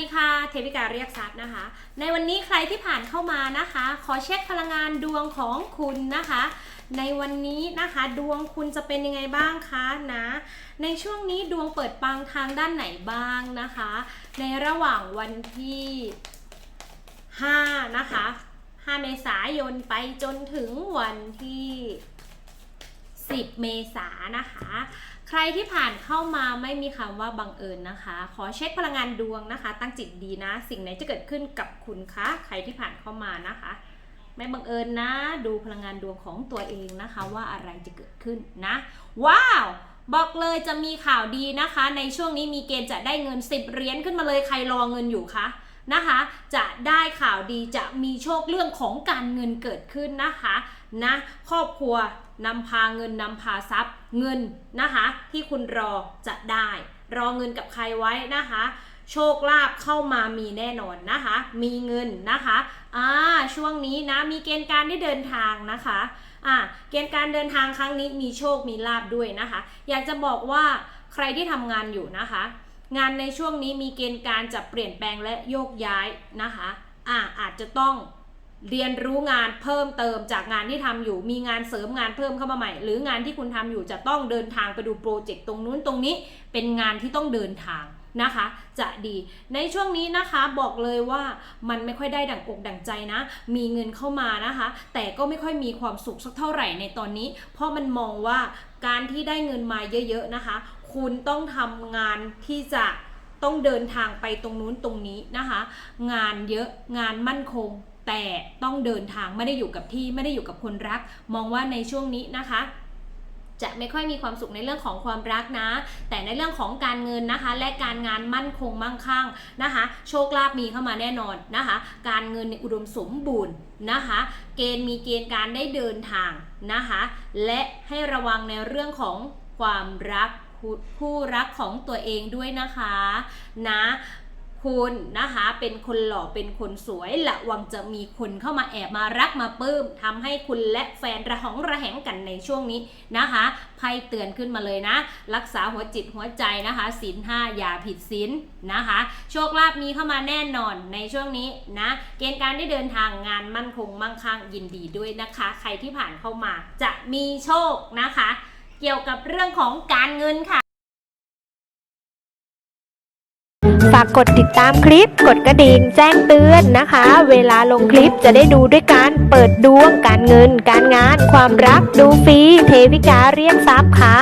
ดีค่ะ เทวิกาเรียกทรัพย์นะคะ ในวันนี้ใครที่ผ่านเข้ามานะคะ ขอเช็คพลังงานดวงของคุณนะคะ ในวันนี้นะคะดวงคุณจะเป็นยังไงบ้างคะนะ ในช่วงนี้ดวงเปิดปังทางด้านไหนบ้างนะคะ ในระหว่างวันที่5นะคะ 5 เมษายนไปจนถึงวันที่ 10 เมษายนนะคะ ใครที่ผ่านเข้ามาไม่มีคำว่าบังเอิญนะคะ ขอเช็คพลังงานดวงนะคะ ตั้งจิตดีนะ สิ่งไหนจะเกิดขึ้นกับคุณคะใครที่ผ่านเข้ามานะคะ ไม่บังเอิญนะ ดูพลังงานดวงของตัวเองนะคะ ว่าอะไรจะเกิดขึ้นนะ ว้าวบอกเลยจะมีข่าวดีนะคะ ในช่วงนี้มีเกณฑ์จะได้เงิน 10เหรียญขึ้นมาเลยใครรอเงินอยู่คะ นะคะ จะได้ข่าวดีจะมีโชคเรื่องของการเงินเกิดขึ้นนะคะนะครอบครัวนำพาเงินนำพาทรัพย์เงินนะคะ ที่คุณรอจะได้ รอเงินกับใครไว้นะคะโชคลาภเข้ามามีแน่นอนนะคะ มีเงินนะคะ อ่า ช่วงนี้นะ มีเกณฑ์การได้เดินทางนะคะ อ่า เกณฑ์การเดินทางครั้งนี้มีโชค มีลาบด้วยนะคะ อยากจะบอกว่าใครที่ทำงานอยู่นะคะ งานในช่วงนี้มีเกณฑ์การจะเปลี่ยนแปลงและโยกย้ายนะคะอ่าอาจจะต้องเรียนรู้งานเพิ่มเติมจากงานที่ทำอยู่ มีงานเสริมงานเพิ่มเข้ามาใหม่ หรืองานที่คุณทำอยู่จะต้องเดินทางไปดูโปรเจกต์ตรงนู้นตรงนี้ เป็นงานที่ต้องเดินทางนะคะ จะดีในช่วงนี้นะคะบอกเลยว่ามันไม่ค่อยได้ดั่งอกดั่งใจนะ มีเงินเข้ามานะคะ แต่ก็ไม่ค่อยมีความสุขสักเท่าไหร่ในตอนนี้ เพราะมันมองว่าการที่ได้เงินมาเยอะ ๆนะคะ คุณต้องทำงานที่จะต้องเดินทางไปตรงนู้นตรงนี้นะคะ งานเยอะงานมั่นคง แต่ต้องเดินทางไม่ได้อยู่กับที่ไม่ได้อยู่กับคนรัก มองว่าในช่วงนี้นะคะจะไม่ค่อยมีความสุขในเรื่องของความรักนะ แต่ในเรื่องของการเงินนะคะ และการงานมั่นคงมั่งคั่งนะคะ โชคลาภมีเข้ามาแน่นอนนะคะ การเงินในอุดมสมบูรณ์นะคะ เกณฑ์มีเกณฑ์การได้เดินทางนะคะ และให้ระวังในเรื่องของความรัก คู่คู่รักของตัวเองด้วยนะคะนะคุณนะคะเป็นคนหล่อเป็นคนสวยระวังจะมีคนเข้ามาแอบมารักมาปลื้มทำให้คุณและแฟนระหองระแหงกันในช่วงนี้นะคะไพ่เตือนขึ้นมาเลยนะ รักษาหัวจิตหัวใจนะคะศีลห้าอย่าผิดศีลนะคะ โชคลาภมีเข้ามาแน่นอนในช่วงนี้นะเกณฑ์การได้เดินทางงานมั่นคงมั่งคั่งยินดีด้วยนะคะ ใครที่ผ่านเข้ามาจะมีโชคนะคะ เกี่ยวกับเรื่องของการเงินค่ะ ฝากกดติดตามคลิป กดกระดิ่งแจ้งเตือนนะคะ เวลาลงคลิปจะได้ดูด้วยการเปิดดวงการเงิน การงาน ความรักดูฟรีเทวิกาเรียกทรัพย์ค่ะ